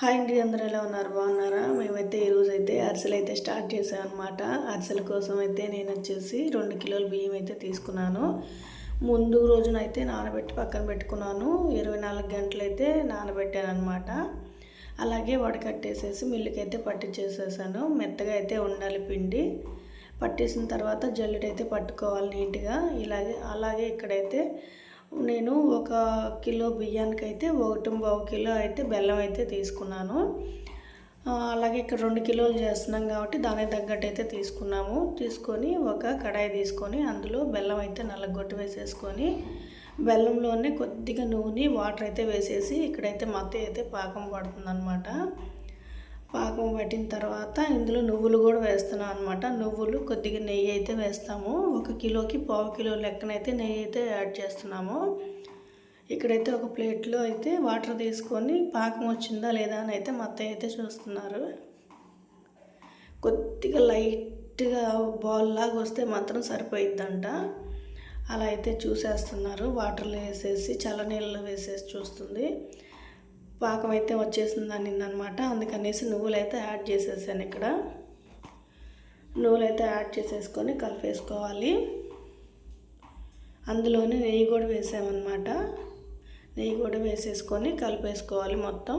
Hi అండి అందరూ ఎలా ఉన్నారు? బాగున్నారా? మేమైతే ఈరోజు అయితే అరిసెలు అయితే స్టార్ట్ చేసామన్నమాట. అరిసెల కోసం అయితే నేను వచ్చేసి రెండు కిలోల బియ్యం అయితే తీసుకున్నాను. ముందు రోజునైతే నానబెట్టి పక్కన పెట్టుకున్నాను. ఇరవై నాలుగు గంటలు అయితే నానబెట్టాను అనమాట అలాగే వడకట్టేసేసి మిల్లుకి అయితే పట్టించేసేసాను మెత్తగా అయితే ఉండాలి పిండి. పట్టేసిన తర్వాత జల్లెడైతే పట్టుకోవాలి నీట్గా. ఇలాగే అలాగే ఇక్కడైతే నేను ఒక కిలో బియ్యానికి అయితే ఒకటి పావు కిలో అయితే బెల్లం అయితే తీసుకున్నాను. అలాగే ఇక్కడ రెండు కిలోలు చేస్తున్నాం కాబట్టి దానికి తగ్గట్టు అయితే తీసుకున్నాము. తీసుకొని ఒక కడాయి తీసుకొని అందులో బెల్లం అయితే నల్లగొట్టు వేసేసుకొని బెల్లంలోనే కొద్దిగా నూనె వాటర్ అయితే వేసేసి ఇక్కడైతే మత్త అయితే పాకం పడుతుందన్నమాట. పాకం పట్టిన తర్వాత ఇందులో నువ్వులు కూడా వేస్తున్నాం అనమాట నువ్వులు కొద్దిగా నెయ్యి అయితే వేస్తాము. ఒక కిలోకి పావు కిలో లెక్కనైతే నెయ్యి అయితే యాడ్ చేస్తున్నాము. ఇక్కడైతే ఒక ప్లేట్లో అయితే వాటర్ తీసుకొని పాకం వచ్చిందా లేదా అని అయితే మొత్తం అయితే చూస్తున్నారు. కొద్దిగా లైట్గా బాల్ లాగా వస్తే మాత్రం సరిపోయిద్దంట. అలా అయితే చూసేస్తున్నారు. వాటర్లో వేసేసి చల్లనీళ్ళు వేసేసి చూస్తుంది. పాకం అయితే వచ్చేసింది అనిందనమాట అందుకనేసి నువ్వులు అయితే యాడ్ చేసేసాను ఇక్కడ. నువ్వులు అయితే యాడ్ చేసేసుకొని కలిపేసుకోవాలి. అందులోనే నెయ్యి కూడా వేసామన్నమాట. నెయ్యి కూడా వేసేసుకొని కలిపేసుకోవాలి మొత్తం.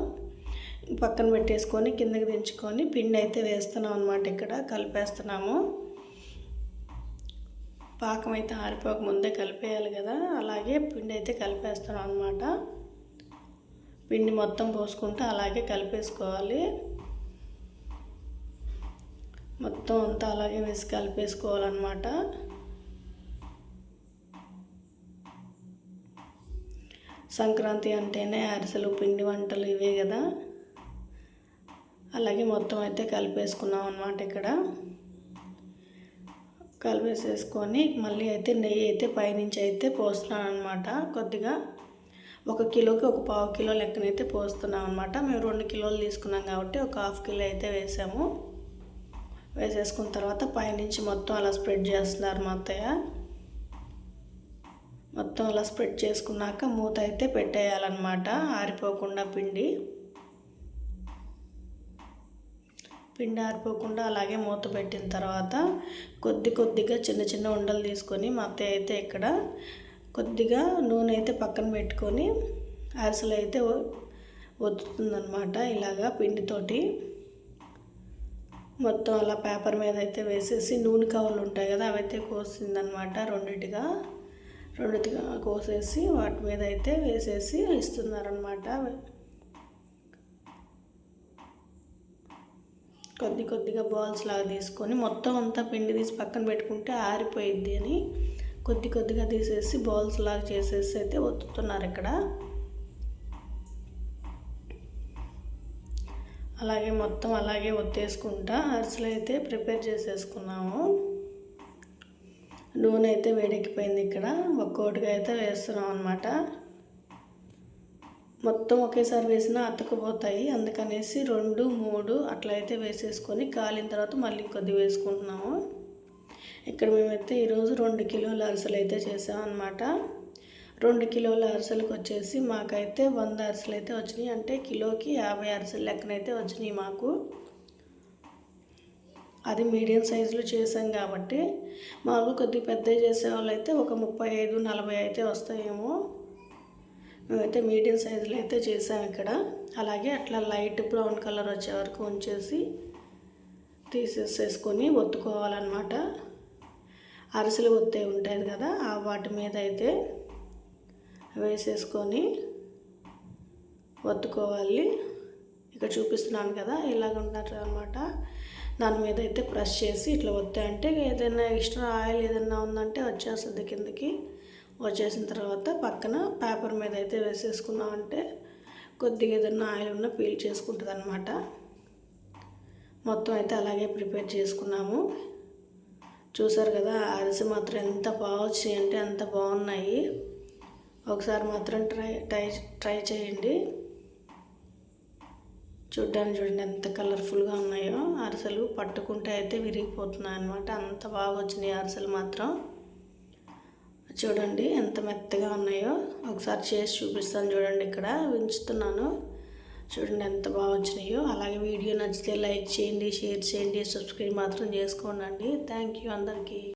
పక్కన పెట్టేసుకొని కిందకి దించుకొని పిండి అయితే వేస్తున్నాం అనమాట ఇక్కడ. కలిపేస్తున్నాము. పాకం అయితే ఆరిపోక ముందే కలిపేయాలి కదా. అలాగే పిండి అయితే కలిపేస్తున్నాం అనమాట పిండి మొత్తం పోసుకుంటూ అలాగే కలిపేసుకోవాలి. మొత్తం అంతా అలాగే వేసి కలిపేసుకోవాలన్నమాట. సంక్రాంతి అంటేనే అరిసెలు పిండి వంటలు ఇవే కదా. అలాగే మొత్తం అయితే కలిపేసుకున్నాం అనమాట ఇక్కడ. కలిపేసేసుకొని మళ్ళీ అయితే నెయ్యి అయితే పైనుంచి అయితే పోస్తున్నాను అనమాట కొద్దిగా. ఒక కిలోకి ఒక పావు కిలో లెక్కనైతే పోస్తున్నాం అనమాట మేము రెండు కిలోలు తీసుకున్నాం కాబట్టి ఒక హాఫ్ కిలో అయితే వేసాము. వేసేసుకున్న తర్వాత పైనుంచి మొత్తం అలా స్ప్రెడ్ చేస్తున్నారు మా అత్తయ్య. మొత్తం అలా స్ప్రెడ్ చేసుకున్నాక మూత అయితే పెట్టేయాలన్నమాట. ఆరిపోకుండా పిండి. పిండి ఆరిపోకుండా అలాగే మూత పెట్టిన తర్వాత కొద్ది కొద్దిగా చిన్న చిన్న ఉండలు తీసుకొని మా అత్తయ్య అయితే ఇక్కడ కొద్దిగా నూనె అయితే పక్కన పెట్టుకొని అరిసెలు అయితే ఒత్తుతుందనమాట ఇలాగా పిండితోటి. మొత్తం అలా పేపర్ మీద అయితే వేసేసి నూనె కవర్లు ఉంటాయి కదా అవైతే కోసిందనమాట రెండిటిగా. రెండిటిగా కోసేసి వాటి మీద అయితే వేసేసి ఇస్తున్నారనమాట కొద్ది కొద్దిగా బాల్స్ లాగా తీసుకొని మొత్తం అంతా పిండి తీసి పక్కన పెట్టుకుంటే ఆరిపోయిద్ది అని. కొద్ది కొద్దిగా తీసేసి బాల్స్ లాగా చేసేసి అయితే ఒత్తుతున్నారు ఇక్కడ. అలాగే మొత్తం అలాగే ఒత్తేసుకుంటా. అరిసెలు అయితే ప్రిపేర్ చేసేసుకున్నాము. నూనె అయితే వేడెక్కిపోయింది ఇక్కడ. ఒక్కోటిగా అయితే వేస్తున్నాం అనమాట మొత్తం ఒకేసారి వేసినా అతుకుపోతాయి అందుకనేసి రెండు మూడు అట్లా అయితే వేసేసుకొని కాలిన తర్వాత మళ్ళీ కొద్ది వేసుకుంటున్నాము. ఇక్కడ మేమైతే ఈరోజు రెండు కిలోల అరిసెలు అయితే చేసామన్నమాట రెండు కిలోల అరిసెలకు వచ్చేసి మాకైతే వంద అరిసెలు అయితే వచ్చినాయి. అంటే కిలోకి యాభై అరిసెలు లెక్కనైతే వచ్చినాయి మాకు. అది మీడియం సైజులో చేసాం కాబట్టి మాకు కొద్దిగా పెద్దవి చేసేవాళ్ళు అయితే ఒక ముప్పై ఐదు నలభై అయితే వస్తాయేమో. మేమైతే మీడియం సైజులో అయితే చేసాం ఇక్కడ. అలాగే అట్లా లైట్ బ్రౌన్ కలర్ వచ్చే వరకు ఉంచేసి తీసేసేసుకొని ఒత్తుకోవాలన్నమాట. అరిసెలు ఒత్తే ఉంటాయి కదా ఆ వాటి మీద అయితే వేసేసుకొని ఒత్తుకోవాలి. ఇక్కడ చూపిస్తున్నాను కదా ఇలాగ ఉంటారు అనమాట దాని మీద అయితే ప్రెస్ చేసి ఇట్లా ఒత్తే అంటే ఏదైనా ఎక్స్ట్రా ఆయిల్ ఏదైనా ఉందంటే వచ్చేస్తుంది కిందకి. వచ్చేసిన తర్వాత పక్కన పేపర్ మీద అయితే వేసేసుకున్నామంటే కొద్దిగా ఏదైనా ఆయిల్ ఉన్నా పీల్ చేసుకుంటుంది అనమాట మొత్తం అయితే అలాగే ప్రిపేర్ చేసుకున్నాము. చూసారు కదా అరిసి మాత్రం ఎంత బాగొచ్చి అంటే అంత బాగున్నాయి. ఒకసారి మాత్రం ట్రై ట్రై ట్రై చేయండి. చూడ్డానికి చూడండి ఎంత కలర్ఫుల్గా ఉన్నాయో. అరిసెలు పట్టుకుంటే అయితే విరిగిపోతున్నాయి అనమాట అంత బాగా వచ్చినాయి అరిసెలు మాత్రం. చూడండి ఎంత మెత్తగా ఉన్నాయో. ఒకసారి చేసి చూపిస్తాను చూడండి ఇక్కడ. ఉంచుతున్నాను చూడండి ఎంత బాగా వచ్చినాయో. అలాగే వీడియో నచ్చితే లైక్ చేయండి షేర్ చేయండి సబ్స్క్రైబ్ మాత్రం చేసుకోండి థ్యాంక్ యూ అందరికీ.